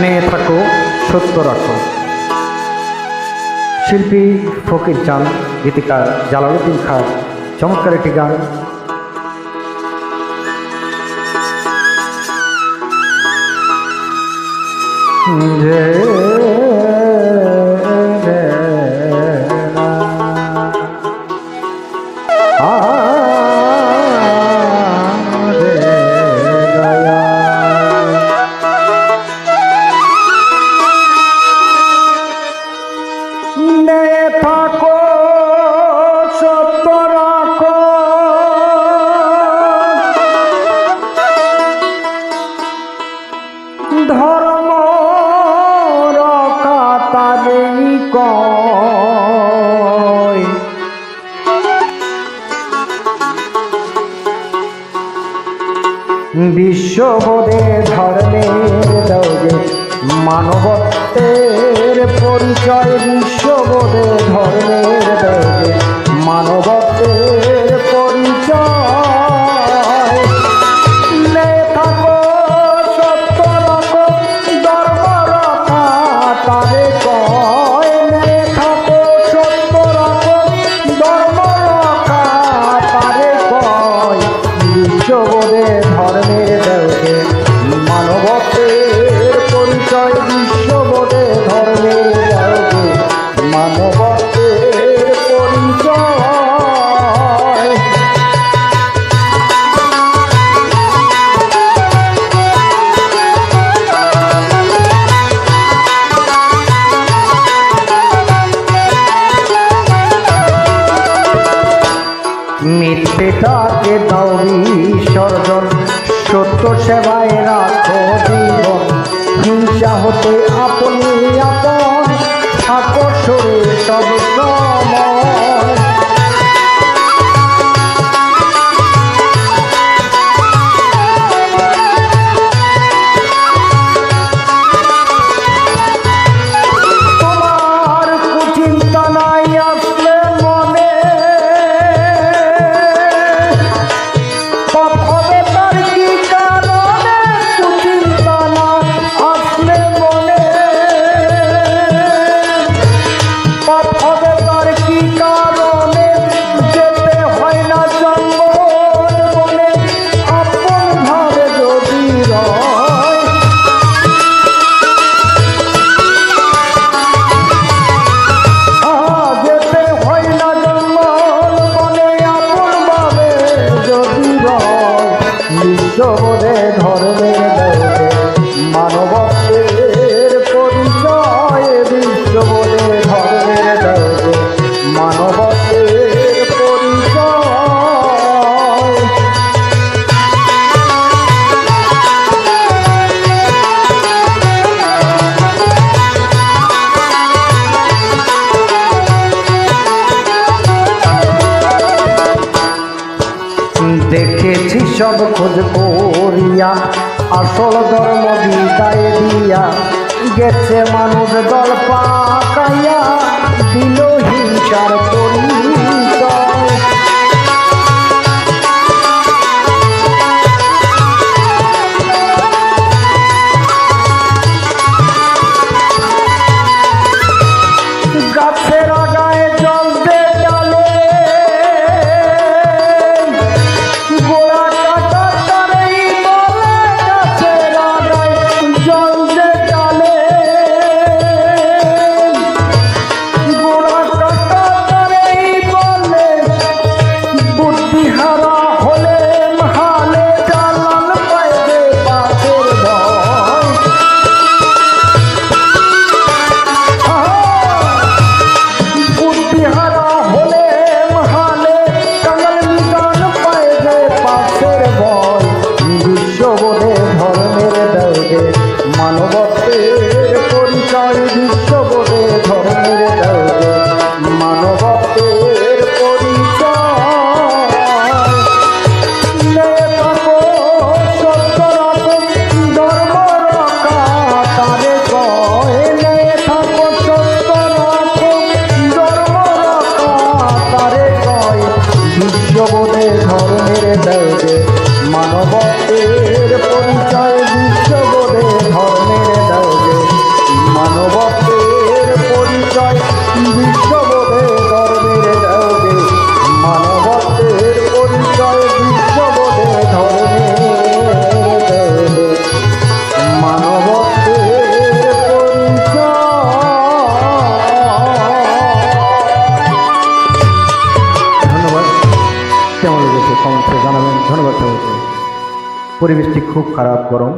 মেয়ে থাকো সত্য রাখো শিল্পী ফকির চান গীতিকার জালালুদ্দিন খান চমৎকার একটি গান। যে বিশ্ববোধে ধর্মের দৌড়ে মানবত্বের পরিচয় বিশ্ববোধে ধর্মের দৌড়ে মানবত্বের মিথ্যেটাকে দাউরি সর্জন সত্য সেবায় রাখো জীবন। হিংসা হতে আপন বিশ্ববোধে ধর্মের দেখেছি সব খোঁজ করিয়া। আসল ধর্ম বিদায় দিয়া গেছে মানুষ দল পাকাইয়া। দিল হিংসার ধন্যবাদ সবাইকে পরিবেশটি খুব খারাপ গরম।